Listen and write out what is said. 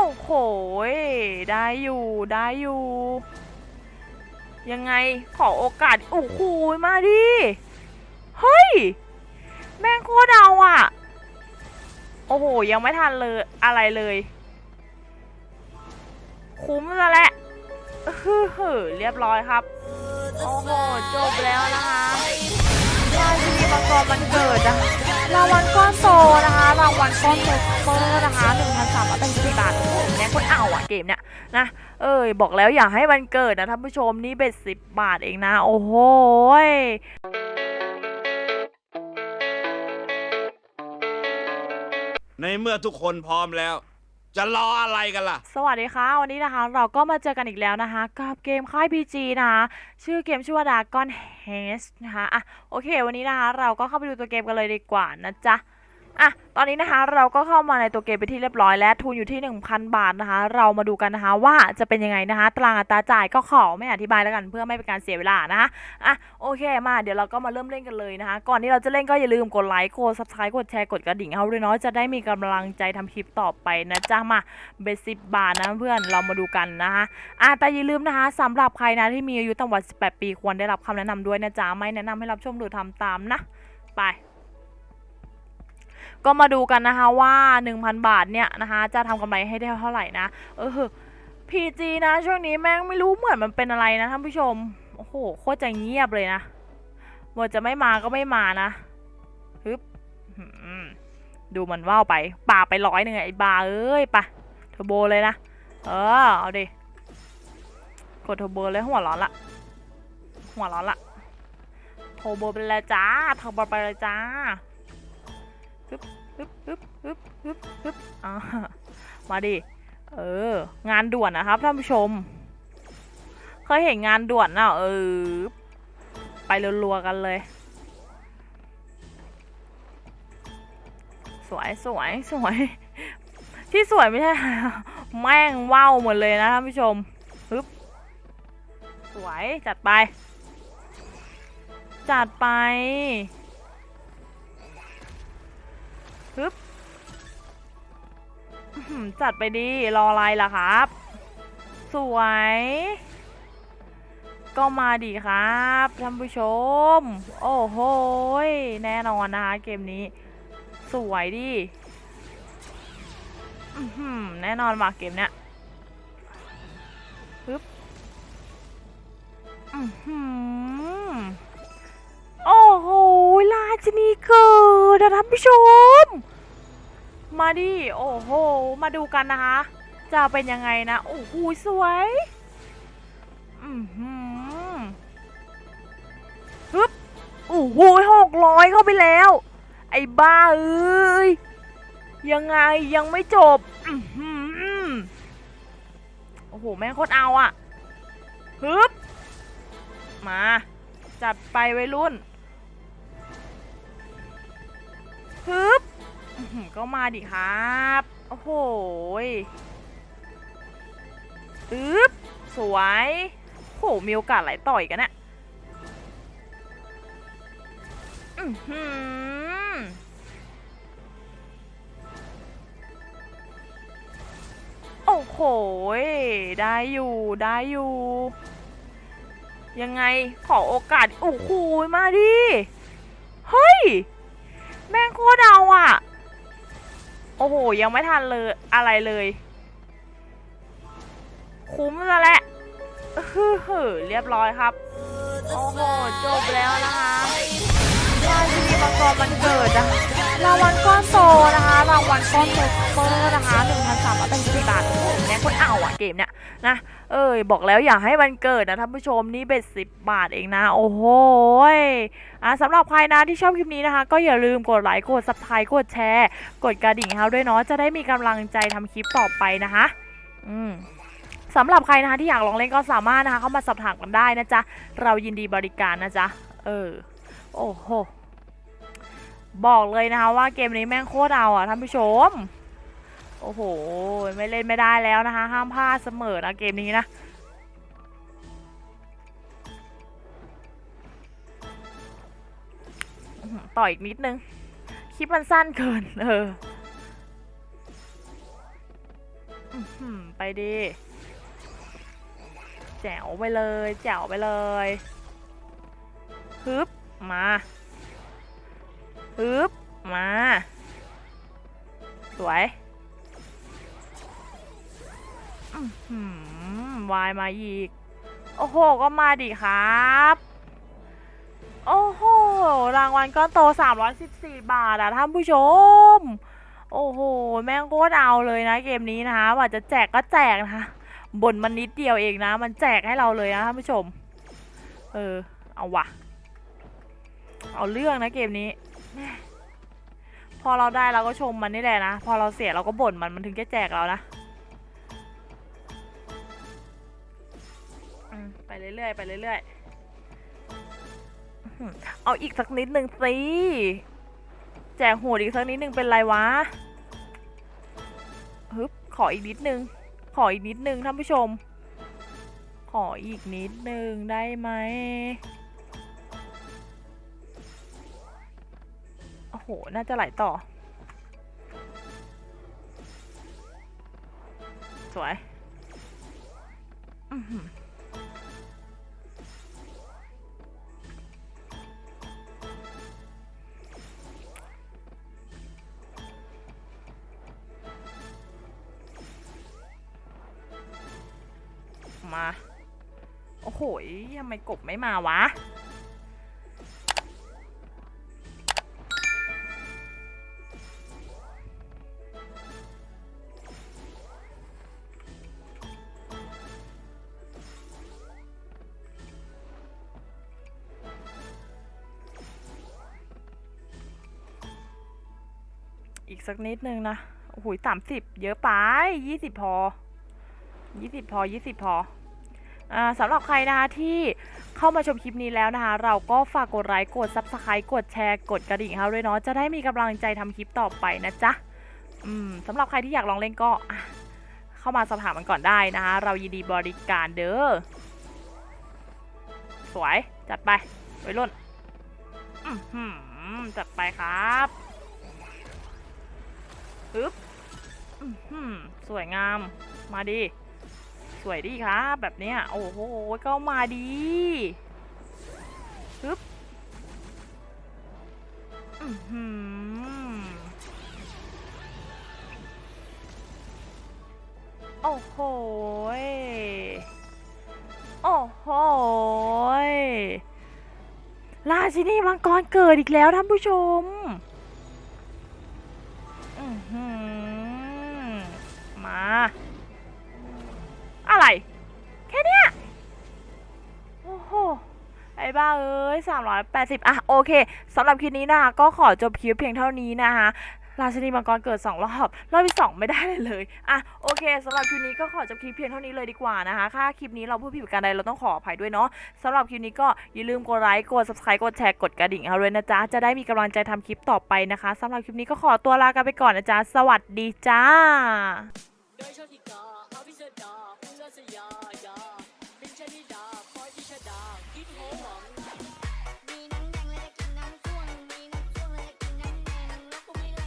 โอ้โห ได้อยู่ได้อยู่ ยังไงขอโอกาส โอ้โหมาดิ เฮ้ย แม่งโคตรเอาอะ โอ้โห ยังไม่ทันเลยอะไรเลย คุ้มแล้วแหละฮึ่มเรียบร้อยครับ โอ้โห จบแล้วนะคะราชินีมังกรมันเกิดนะคะรางวัลก้อนโตนะคะรางวัลก้อนโตเปอร์นะคะหนึ่งพันสามร้อยแปดสิบบาท เอาอะเกมเนี้ยนะ เอ้ยบอกแล้วอย่าให้มันเกิดนะท่านผู้ชมนี่เบ็ดสิบบาทเองนะ โอ้โหยในเมื่อทุกคนพร้อมแล้ว จะรออะไรกันล่ะ สวัสดีค่ะ วันนี้นะคะ เราก็มาเจอกันอีกแล้วนะคะ กับเกมค่าย PG นะคะชื่อเกมชื่อว่า Dragon Heist นะคะอะโอเค วันนี้นะคะ เราก็เข้าไปดูตัวเกมกันเลยดีกว่านะจ๊ะ อะตอนนี้นะคะเราก็เข้ามาในตัวเกมไปที่เรียบร้อยแล้วทุนอยู่ที่ 1,000 บาทนะคะ เรามาดูกันนะคะว่าจะเป็นยังไงนะคะตารางอัตราจ่ายก็ขอไม่อธิบายแล้วกันเพื่อไม่เป็นการเสียเวลานะคะอะโอเคมาเดี๋ยวเราก็มาเริ่มเล่นกันเลยนะคะ ก่อนที่เราจะเล่นก็อย่าลืมกดไลค์กด subscribe กดแชร์กดกระดิ่งเอาด้วยเนาะจะได้มีกำลังใจทำคลิปต่อไปนะจ๊ะมาเบสิบบาทนะเพื่อนเรามาดูกันนะคะอะแต่อย่าลืมนะคะสำหรับใครนะที่มีอายุต่ำกว่า 18 ปีควรได้รับคำแนะนำด้วยนะจ๊ะไม่แนะนำให้รับชมหรือทำตามนะไป ก็มาดูกันนะคะว่า 1,000 บาทเนี่ยนะคะจะทำกำไรให้ได้เท่าไหร่นะ เออ PG นะช่วงนี้แม่งไม่รู้เหมือนมันเป็นอะไรนะท่านผู้ชม โอ้โหโคตรจะเงียบเลยนะหมดจะไม่มาก็ไม่มานะฮึบดูมันว่าวไปป่าไปร้อยหนึ่งไอ้บาเอ้ยปะเทอร์โบเลยนะ เออ เอาดิ กดเทอร์โบเลยหัวร้อนละ หัวร้อนละโทรโบไปเลยจ้าเทอร์โบไปเลยจ้า ฮึบฮึบฮึบฮึบฮึบฮึบอ่ามาดิ เออ งานด่วนนะครับท่านผู้ชม เคยเห็นงานด่วนเน่ะเออ ไปรัวๆกันเลย สวยสวยสวย ที่สวยไม่ใช่แม่งว่าวหมดเลยนะท่านผู้ชมฮึบสวยจัดไป จัดไป ฮึบจัดไปดี รออะไรล่ะครับ สวย ก็มาดีครับท่านผู้ชม โอ้โหแน่นอนนะคะเกมนี้ สวยดิอื้อหือแน่นอนว่ะเกมเนี้ยฮึบอือหือ โอ้โหราชินีเกิดอะท่านผู้ชม มาดิ โอ้โห มาดูกันนะคะ จะเป็นยังไงนะ โอ้โห สวยอือหือฮึบโอ้โหหกร้อยเข้าไปแล้ว ไอ้บ้าเอ้ย ยังไงยังไม่จบ อือหือโอ้โห แม่งโคตรเอาอะฮึบมา จัดไปไวรุ่น ฮึบก็มาดิครับ โอ้โหยอึ๊บสวยโหมีโอกาสไหลต่อยกันนะอือหือโอ้โห ได้อยู่ ได้อยู่ ยังไง ขอโอกาส โอ้โห มาดิ เฮ้ย แม่งโคตรเอาอะ โอ้โห ยังไม่ทันเลยอะไรเลย คุ้มแล้วแหละฮึ่มเรียบร้อยครับ โอ้โห จบแล้วนะคะราชินีมังกรมันเกิดนะคะ รางวัลก้อนโตนะคะรางวัลก้อนโตเปอร์นะคะหนึ่งพันสามร้อยแปดสิบบาทโอ้โหแม่งคนเอาอะเกมเนี้ยนะเอ้ยบอกแล้วอย่าให้มันเกิดนะท่านผู้ชมนี่เบ็ดสิบบาทเองนะ โอ้โหอะสำหรับใครนะที่ชอบคลิปนี้นะคะ ก็อย่าลืมกดไลค์กด subscribe กดแชร์ กดกระดิ่งเราด้วยเนาะจะได้มีกำลังใจทำคลิปต่อไปนะคะ อืมสำหรับใครนะคะที่อยากลองเล่นก็สามารถนะคะเข้ามาสอบถามกันได้นะจ๊ะ เรายินดีบริการนะจ๊ะ เออ โอ้โห บอกเลยนะคะว่าเกมนี้แม่งโคตรเอาอะท่านผู้ชม โอ้โห ไม่เล่นไม่ได้แล้วนะคะ ห้ามพลาดเสมอนะเกมนี้นะต่ออีกนิดนึง คลิปมันสั้นเกิน เอออือื้อหือไปดิ แจ๋วไปเลย แจ๋วไปเลยฮึบมา ฮึบมา สวยวายมาอีก โอ้โห ก็มาดิครับ โอ้โห รางวัลก้อนโต 314 บาทอะท่านผู้ชม โอ้โห แม่งโคตรเอาเลยนะเกมนี้นะคะว่าจะแจกก็แจกนะคะบ่นมันนิดเดียวเองนะ มันแจกให้เราเลยนะท่านผู้ชม เออ เอาวะ เอาเรื่องนะเกมนี้ พอเราได้เราก็ชมมันนี่แหละนะ พอเราเสียเราก็บ่นมันมันถึงจะแจกเรานะไปเรื่อยๆไปเรื่อยๆเอาอีกสักนิดหนึ่งสิแจกโหดอีกสักนิดหนึ่งเป็นไรวะฮึบขออีกนิดนึง ขออีกนิดนึงท่านผู้ชม ขออีกนิดนึงได้ไหม หน่าจะไหลต่อ สวยอือหือมา โอ้โหยทำไมกบไม่มาวะ อีกสักนิดนึงนะ โอ้โหสามสิบเยอะไปยี่สิบพอยี่สิบพอยี่สิบพออ่าสำหรับใครนะคะที่เข้ามาชมคลิปนี้แล้วนะคะ เราก็ฝากกดไลค์กด subscribe กดแชร์กดกระดิ่งให้เราด้วยเนาะจะได้มีกำลังใจทำคลิปต่อไปนะจ๊ะอืมสำหรับใครที่อยากลองเล่นก็เข้ามาสอบถามมันก่อนได้นะคะ เรายินดีบริการเด้อสวย จัดไปไว้รุ่นอือหือจัดไปครับ อึ๊บอือหือสวยงาม มาดิสวยดีครับแบบเนี้ย โอ้โห ก็มาดีฮึบอื้อหือโอ้โหยโอ้โหยราชินีมังกรเกิดอีกแล้วท่านผู้ชม อะไร แค่เนี้ยโอ้โหไอ้บ้าเอ้ย 380 อะ โอเคสำหรับคลิปนี้นะคะก็ขอจบคลิปเพียงเท่านี้นะคะราชินีมังกรเกิด 2 รอบ รอบที่ 2 ไม่ได้เลยเลย อะ โอเคสำหรับคลิปนี้ก็ขอจบคลิปเพียงเท่านี้เลยดีกว่านะคะ ถ้าคลิปนี้เราพูดผิดการใดเราต้องขออภัยด้วยเนาะสำหรับคลิปนี้ก็อย่าลืมกดไลค์ กด subscribe กดแชร์ กดกระดิ่งเอาเลยนะจ๊ะ จะได้มีกำลังใจทำคลิปต่อไปนะคะสำหรับคลิปนี้ก็ขอตัวลากันไปก่อนนะจ๊ะ สวัสดีจ้า โดยโชติกา